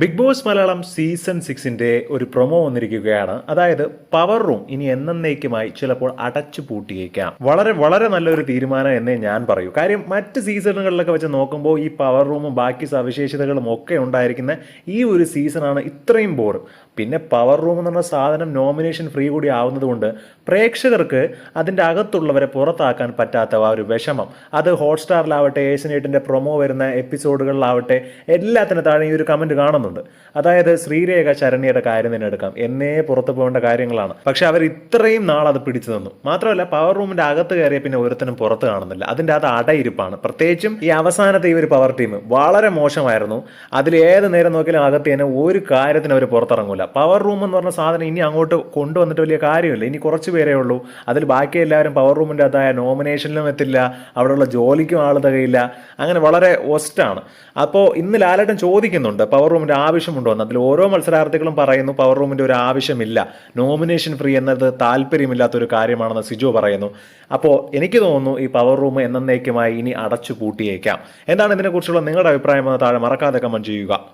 Big boss Malayalam season സിക്സിന്റെ ഒരു promo വന്നിരിക്കുകയാണ്. അതായത് പവർ റൂം ഇനി എന്നേക്കുമായി ചിലപ്പോൾ അടച്ചു പൂട്ടിയേക്കാം. വളരെ വളരെ നല്ലൊരു തീരുമാനം എന്നേ ഞാൻ പറയൂ. കാര്യം മറ്റ് സീസണുകളിലൊക്കെ വെച്ച് നോക്കുമ്പോൾ ഈ പവർ റൂമും ബാക്കി സവിശേഷതകളും ഒക്കെ ഉണ്ടായിരിക്കുന്ന ഈ ഒരു സീസണാണ് ഇത്രയും ബോർ പിന്നെ പവർ റൂം എന്ന് പറഞ്ഞ സാധനം നോമിനേഷൻ ഫ്രീ കൂടി ആവുന്നതുകൊണ്ട് പ്രേക്ഷകർക്ക് അതിന്റെ അകത്തുള്ളവരെ പുറത്താക്കാൻ പറ്റാത്ത ആ ഒരു വിഷമം. അത് ഹോട്ട്സ്റ്റാറിലാവട്ടെ ഏഷ്യനെറ്റിന്റെ പ്രൊമോ വരുന്ന എപ്പിസോഡുകളിലാവട്ടെ എല്ലാത്തിനും താഴെ ഈ ഒരു കമന്റ് കാണുന്നുണ്ട്. അതായത് ശ്രീരേഖ ശരണ്യയുടെ കാര്യം തന്നെ എടുക്കാം. എന്നേ പുറത്തു പോകേണ്ട കാര്യങ്ങളാണ്. പക്ഷെ അവർ ഇത്രയും നാൾ അത് പിടിച്ചു തന്നു മാത്രമല്ല പവർ റൂമിന്റെ അകത്ത് കയറിയ പിന്നെ ഒരുത്തനും പുറത്ത് കാണുന്നില്ല. അതിന്റെ അത് അടയിരിപ്പാണ്. പ്രത്യേകിച്ചും ഈ അവസാനത്തെ ഈ ഒരു പവർ ടീം വളരെ മോശമായിരുന്നു. അതിൽ ഏത് നേരം നോക്കിയാലും അകത്ത് തന്നെ ഒരു കാര്യത്തിന് അവർ പുറത്തിറങ്ങൂല. പവർ റൂം എന്ന് പറഞ്ഞ സാധനം ഇനി അങ്ങോട്ട് കൊണ്ടുവന്നിട്ട് വലിയ കാര്യമില്ല. ഇനി കുറച്ച് പേരേ ഉള്ളൂ. അതിൽ ബാക്കി എല്ലാവരും പവർ റൂമിന്റെ അതായ നോമിനേഷനിലും എത്തില്ല. അവിടെയുള്ള ജോലിക്കും ആൾ തകയില്ല. അങ്ങനെ വളരെ ഒസ്റ്റാണ് അപ്പോൾ ഇന്ന് ലാലേട്ടൻ ചോദിക്കുന്നുണ്ട് പവർ റൂമിന്റെ ആവശ്യമുണ്ടോ എന്ന്. അതിൽ ഓരോ മത്സരാർത്ഥികളും പറയുന്നു പവർ റൂമിന്റെ ഒരു ആവശ്യമില്ല. നോമിനേഷൻ ഫ്രീ എന്നത് താല്പര്യമില്ലാത്തൊരു കാര്യമാണെന്ന് സിജോ പറയുന്നു. അപ്പോൾ എനിക്ക് തോന്നുന്നു ഈ പവർ റൂം എന്നേക്കുമായി ഇനി അടച്ചു പൂട്ടിയേക്കാം എന്താണ് ഇതിനെക്കുറിച്ചുള്ള നിങ്ങളുടെ അഭിപ്രായം എന്ന് താഴെ മറക്കാതെ കമന്റ് ചെയ്യുക.